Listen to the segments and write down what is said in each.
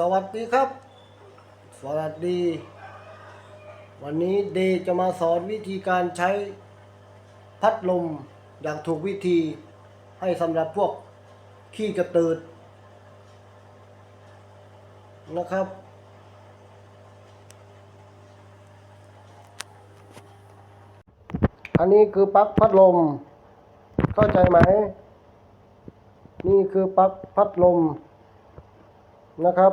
สวัสดีครับ สวัสดี วันนี้เดย์จะมาสอนวิธีการใช้พัดลมอย่างถูกวิธีให้สำหรับพวกขี้กระตืดนะครับ อันนี้คือปลั๊กพัดลม เข้าใจไหม นี่คือปลั๊กพัดลม นะครับ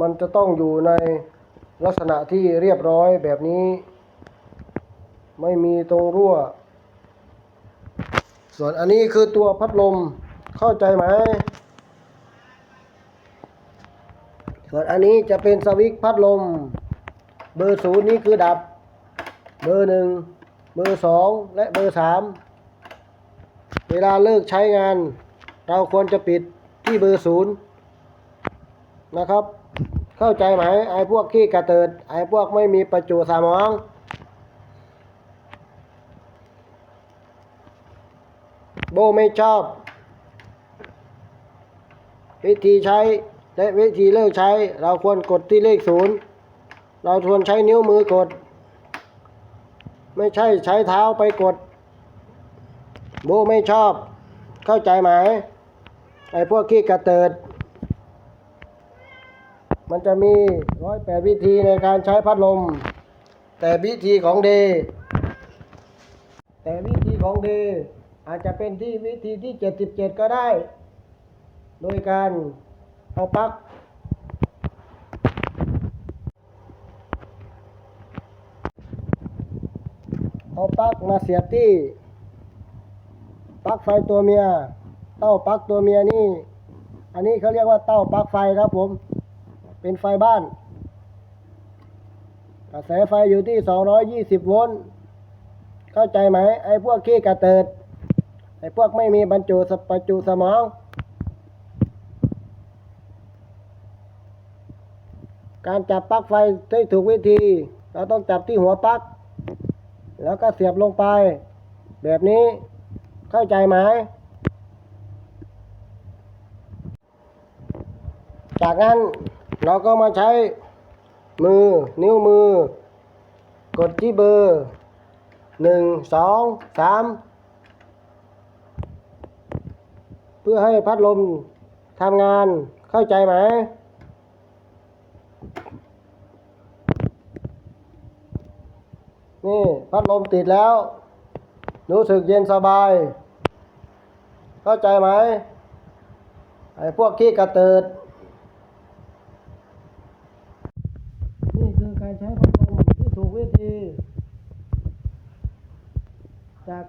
มันจะต้องอยู่ในลักษณะที่เรียบร้อยแบบนี้ ไม่มีตรงรั่ว ส่วนอันนี้คือตัวพัดลมเข้าใจไหมส่วนอันนี้จะเป็นสวิตช์พัดลม เบอร์ศูนย์นี่คือดับ เบอร์หนึ่งเบอร์สองและเบอร์สามเวลาเลิกใช้งาน เราควรจะปิดที่เบอร์ศูนย์ นะครับ เข้าใจไหมไอ้พวกขี้กระเติดไอ้พวกไม่มีประจุสมอง โบไม่ชอบ วิธีใช้และวิธีเลิกใช้ เราควรกดที่เลขศูนย์เราควรใช้นิ้วมือกด ไม่ใช่ใช้เท้าไปกด โบไม่ชอบ เข้าใจไหมไอ้พวกขี้กระเติด มันจะมีร้อยแปดวิธีในการใช้พัดลม แต่วิธีของเด แต่วิธีของเด อาจจะเป็นที่วิธีที่เจ็ดสิบเจ็ดก็ได้ โดยการเอาปลั๊กเอาปลั๊กมาเสียบที่ปลั๊กไฟตัวเมีย เต้าปลั๊กตัวเมียนี่ อันนี้เขาเรียกว่าเต้าปลั๊กไฟครับผม เป็นไฟบ้าน กระแสไฟอยู่ที่ 220 โวลต์ เข้าใจไหม ไอ้พวกขี้กระเติด ไอ้พวกไม่มีบรรจุสปจุสมอง การจับปลั๊กไฟที่ถูกวิธี เราต้องจับที่หัวปลั๊ก แล้วก็เสียบลงไป แบบนี้ เข้าใจไหมจากนั้น เราก็มาใช้มือนิ้วมือ กดที่เบอร์หนึ่งสองสามเพื่อให้พัดลมทำงานเข้าใจไหม นี่พัดลมติดแล้ว รู้สึกเย็นสบาย เข้าใจไหมไอ้พวกขี้กระเติด นี่คือการใช้พัดลมที่ถูกวิธี จาก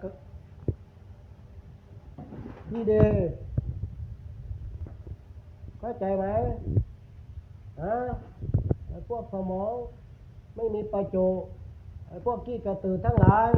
ที่เดย์เข้าใจไหมฮะไอ้พวกสมองไม่มีประจุไอ้พวกขี้กระตือทั้งหลาย